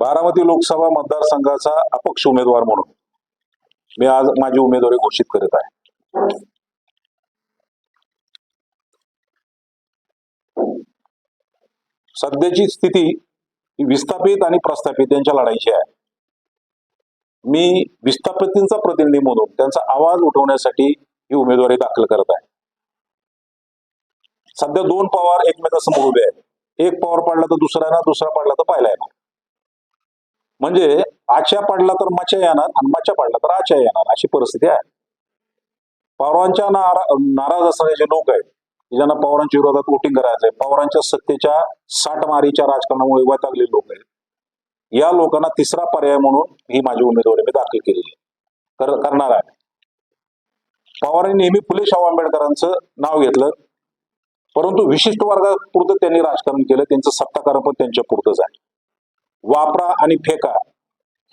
बारामती लोकसभा मतदारसंघाचा अपक्ष उमेदवार म्हणून मी आज माझी उमेदवारी घोषित करीत आहे. सध्याची स्थिती विस्थापित आणि प्रस्थापित यांच्या लढाईची आहे. मी विस्थापितींचा प्रतिनिधी म्हणून त्यांचा आवाज उठवण्यासाठी ही उमेदवारी दाखल करत आहे. सध्या दोन पवार एकमेकांसमोर उभे आहेत. एक पवार पाडला तर दुसरा ना दुसरा पाडला तर पाहिला आहे. म्हणजे आच्या पडला तर मच्या येणार आणि मच्या पडला तर आच्या येणार अशी परिस्थिती आहे. पवारांच्या नारा नाराज असणारे जे लोक आहेत ज्यांना पवारांच्या विरोधात वोटिंग करायचंय पवारांच्या सत्तेच्या साठमारीच्या राजकारणामुळे वैतागलेले लोक आहेत. या लोकांना तिसरा पर्याय म्हणून ही माझी उमेदवारी मी दाखल केलेली आहे. करणार आहे. पवारांनी नेहमी फुले शाहू आंबेडकरांचं नाव घेतलं परंतु विशिष्ट वर्गापुरतं त्यांनी राजकारण केलं त्यांचं सत्ताकारण पण त्यांच्या पुरतंच आहे. वापरा आणि फेका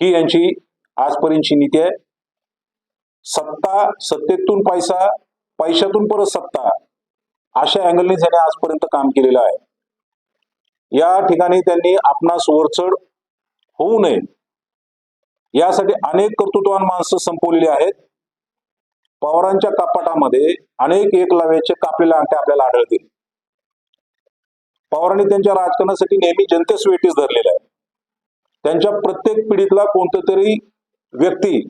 ही यांची आजपर्यंतची नीती आहे. सत्ता सत्तेतून पैसा पैशातून परत सत्ता अशा अँगलने त्याने आजपर्यंत काम केलेलं आहे. या ठिकाणी त्यांनी आपणास वरचढ होऊ नये. यासाठी अनेक कर्तृत्वान माणसं संपवलेली आहेत. पवारांच्या कपाटामध्ये अनेक एकलव्याचे कापलेले अंगठे आपल्याला आढळतील. पवारांनी त्यांच्या राजकारणासाठी नेहमी जनतेस वेटीस धरलेलं आहे. त्यांच्या प्रत्येक पिढीतला कोणतं तरी व्यक्ती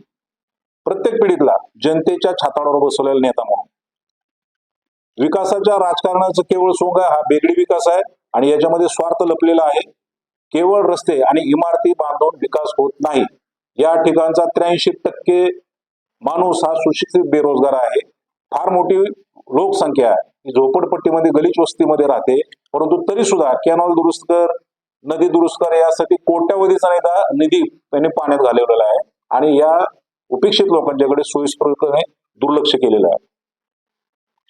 प्रत्येक पिढीतला जनतेच्या छाताडावर बसवलेला नेता म्हणून. विकासाच्या राजकारणाचं केवळ सोंग हा बेगडी विकास आहे आणि याच्यामध्ये स्वार्थ लपलेला आहे. केवळ रस्ते आणि इमारती बांधून विकास होत नाही. या ठिकाणचा त्र्याऐंशी टक्के माणूस हा सुशिक्षित बेरोजगार आहे. फार मोठी लोकसंख्या ही झोपडपट्टीमध्ये गलीच वस्तीमध्ये राहते. परंतु तरी सुद्धा कॅनॉल दुरुस्त कर नदी दुरुस्त कर यासाठी कोट्यावधीचा निधा निधी त्यांनी पाण्यात घालवलेला आहे. आणि या उपेक्षित लोकांच्याकडे सोयीस्करपणे दुर्लक्ष केलेलं आहे.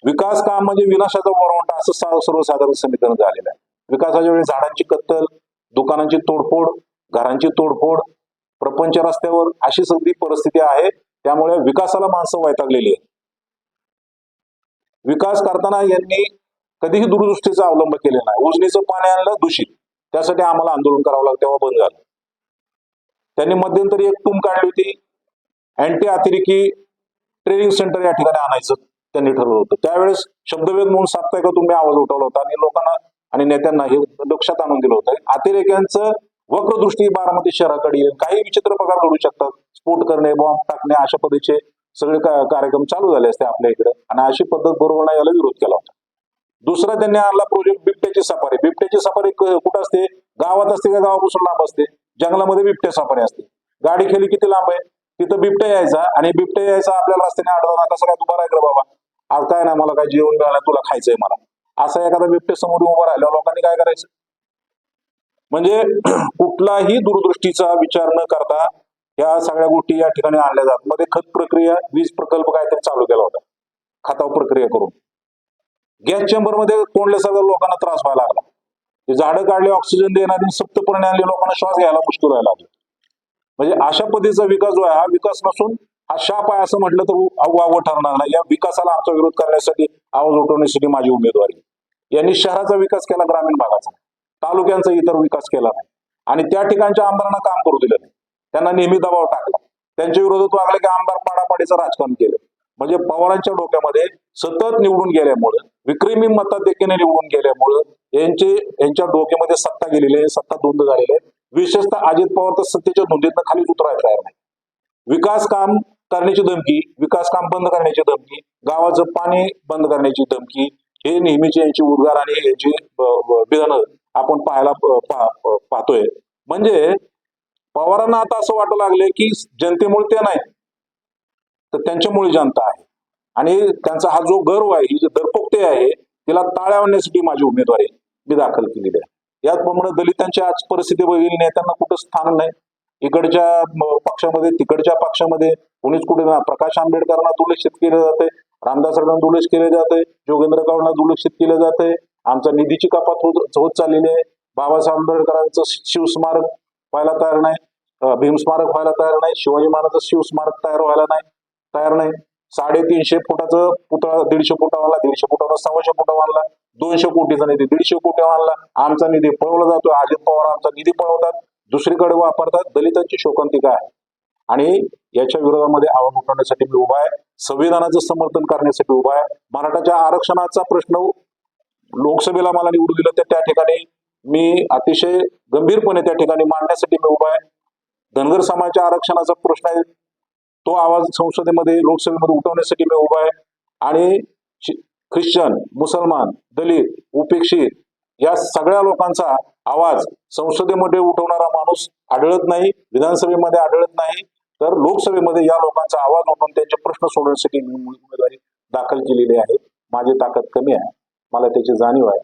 विकास काम म्हणजे विनाशाचा वरवंटा असं सर्वसाधारण समीकरण झालेलं आहे. विकासाच्या वेळी झाडांची कत्तल दुकानांची तोडफोड घरांची तोडफोड प्रपंच रस्त्यावर अशी सगळी परिस्थिती आहे त्यामुळे विकासाला माणसं वैतागलेली आहे विकास करताना यांनी कधीही दूरदृष्टीचा अवलंब केलेला नाही. उजनीचं पाणी आणलं दूषित. त्यासाठी आम्हाला आंदोलन करावं लागलं तेव्हा बंद झालं. त्यांनी मध्यंतरी एक टूम काढली होती अँटी अतिरेकी ट्रेनिंग सेंटर या ठिकाणी आणायचं त्यांनी ठरवलं होतं. त्यावेळेस शब्दवेद म्हणून साप्ताहिक तुम्ही आवाज उठवला होता आणि लोकांना आणि नेत्यांना हे लक्षात आणून दिलं होतं. अतिरेक्यांचं वक्रदृष्टी बारामती शहराकडे येईल. काही विचित्र प्रकार घडू शकतात. स्फोट करणे बॉम्ब टाकणे अशा पद्धतीचे सगळे कार्यक्रम चालू झाले असते आपल्या इकडे. आणि अशी पद्धत बरोबर याला विरोध केला होता. दुसरा त्यांनी आणला प्रोजेक्ट बिबट्याची सफारी. बिबट्याची सफारी कुठं असते? गावात असते का गावापासून लांब असते? जंगलामध्ये बिबट्या सफारी असते. गाडी खेली किती लांब आहे? तिथं बिबट्या यायचा आणि बिबट्या यायचा आपल्याला रस्त्याने आढळला कसं काय तू आहे बाबा. आज काय नाही मला काय जेवण मिळालं तुला खायचंय मला. असा एखादा बिबट्या समोर उभा राहिला लोकांनी काय करायचं? म्हणजे कुठलाही दूरदृष्टीचा विचार न करता या सगळ्या गोष्टी या ठिकाणी आणल्या जात. मध्ये खत प्रक्रिया वीज प्रकल्प काहीतरी चालू केला होता. खताव प्रक्रिया करून. गॅस चेंबरमध्ये सगळ्या लोकांना त्रास व्हायला लागला. झाडं काढले ऑक्सिजन देणारी सप्तपर्णी आणले लोकांना श्वास घ्यायला मुश्किल व्हायला लागले. म्हणजे अशा पद्धतीचा विकास जो आहे हा विकास नसून हा शाप आहे असं म्हटलं तर वावं ठरणार नाही. या विकासाला आमचा विरोध करण्यासाठी आवाज उठवण्यासाठी माझी उमेदवारी यांनी शहराचा विकास केला ग्रामीण भागाचा. तालुक्यांचा इतर विकास केला नाही. आणि त्या ठिकाणच्या आमदारांना काम करू दिलं नाही. त्यांना नेहमी दबाव टाकला. त्यांच्या विरोधात वागले की आमदार पाडापाडीचं राजकारण केलं. म्हणजे पवारांच्या डोक्यामध्ये सतत निवडून गेल्यामुळं विक्रमी मताधिक्याने निवडून गेल्यामुळं यांचे यांच्या डोक्यामध्ये सत्ता गेलेली आहे सत्ता धुंद झालेली आहे. विशेषतः अजित पवार तर सत्तेच्या धुंदीतनं खाली उतरायला तयार नाही. विकास काम करण्याची धमकी विकास काम बंद करण्याची धमकी गावाचं पाणी बंद करण्याची धमकी हे नेहमीचे यांची उद्गार आणि यांची विधानं आपण पाहायला पाहतोय. म्हणजे पवारांना आता असं वाटू लागले की जनतेमुळे ते नाही. तर त्यांच्यामुळे जनता आहे. आणि त्यांचा हा जो गर्व आहे ही जी दरपोक्ते आहे तिला ताळ्या आणण्यासाठी माझी उमेदवारी मी दाखल केलेली आहे. याचप्रमाणे दलितांची आज परिस्थिती बघितली नेत्यांना कुठं स्थान नाही. इकडच्या पक्षामध्ये तिकडच्या पक्षामध्ये कोणीच कुठे ना प्रकाश आंबेडकरांना दुर्लक्षित केलं जाते रामदास दुर्लक्ष केले जाते जोगेंद्र गौडना दुर्लक्षित केले जाते आमच्या निधीची कपात होत होत चाललेली आहे. बाबासाहेब आंबेडकरांचं शिवस्मारक व्हायला तयार नाही. भीमस्मारक व्हायला तयार नाही. शिवाजी महाराजांचं शिवस्मारक तयार व्हायला नाही. तयार नाही. साडेतीनशे फुटाचं पुतळा दीडशे फुटावाला दीडशे फुटावर सव्वाशे फुटा आणला दोनशे कोटीचा निधी दीडशे कोटी आणला. आमचा निधी पळवला जातो. अजित पवार आमचा निधी पळवतात. दुसरीकडे वापरतात. दलितांची शोकांतिका आहे आणि याच्या विरोधामध्ये आव्हान उठवण्यासाठी मी उभा आहे. संविधानाचं समर्थन करण्यासाठी उभा आहे. मराठाच्या आरक्षणाचा प्रश्न लोकसभेला मला निवडून दिलं तर त्या ठिकाणी मी अतिशय गंभीरपणे त्या ठिकाणी मांडण्यासाठी मी उभा आहे. धनगर समाजाच्या आरक्षणाचा प्रश्न आहे. तो आवाज संसदेमध्ये लोकसभेमध्ये उठवण्यासाठी मी उभा आहे. आणि ख्रिश्चन मुसलमान दलित उपेक्षित या सगळ्या लोकांचा आवाज संसदेमध्ये उठवणारा माणूस आढळत नाही विधानसभेमध्ये आढळत नाही. तर लोकसभेमध्ये या लोकांचा आवाज उठवून त्यांचे प्रश्न सोडवण्यासाठी मी उमेदवारी दाखल केलेली आहे. माझी ताकद कमी आहे. मला त्याची जाणीव आहे.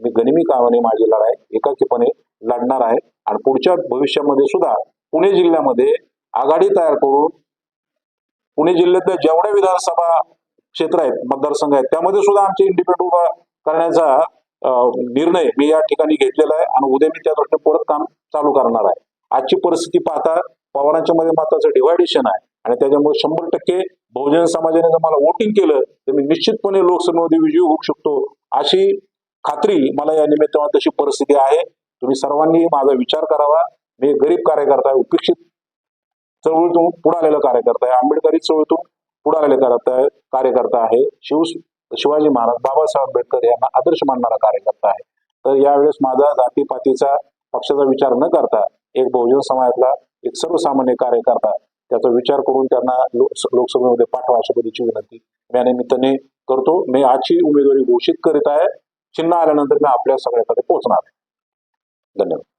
मी गनिमी कामाने माझी लढाई एकाकीपणे लढणार आहे. आणि पुढच्या भविष्यामध्ये सुद्धा पुणे जिल्ह्यामध्ये आघाडी तयार करून पुणे जिल्ह्यातल्या जेवढ्या विधानसभा क्षेत्र आहेत मतदारसंघ आहेत त्यामध्ये सुद्धा आमचे इंडिपेंडंट उभा करण्याचा निर्णय मी या ठिकाणी घेतलेला आहे आणि उद्या मी त्या दृष्टीने परत काम चालू करणार आहे. आजची परिस्थिती पाहता पवारांच्या मध्ये महत्वाचं डिव्हायडेशन आहे आणि त्याच्यामुळे शंभर टक्के बहुजन समाजाने जर मला वोटिंग केलं तर मी निश्चितपणे लोकसभेमध्ये विजयी होऊ शकतो. अशी खात्री मला या निमित्तानं तशी परिस्थिती आहे. तुम्ही सर्वांनी माझा विचार करावा. मी गरीब कार्यकर्ता आहे उपेक्षित चळवळीतून पुढे आलेला कार्यकर्ता आहे. आंबेडकरी चळवळीतून पुढे आलेला कार्यकर्ता आहे कार्यकर्ता आहे. शिव शिवाजी महाराज बाबासाहेब आंबेडकर यांना आदर्श मानणारा कार्यकर्ता आहे. तर यावेळेस माझा जातीपातीचा पक्षाचा विचार न करता एक बहुजन समाजातला एक सर्वसामान्य कार्यकर्ता त्याचा विचार करून त्यांना लोक लोकसभेमध्ये पाठवा अशा पद्धतीची विनंती मी या निमित्ताने करतो. मी आजची उमेदवारी घोषित करीत आहे. चिन्ह आल्यानंतर मी आपल्या सगळ्याकडे पोहोचणार. धन्यवाद.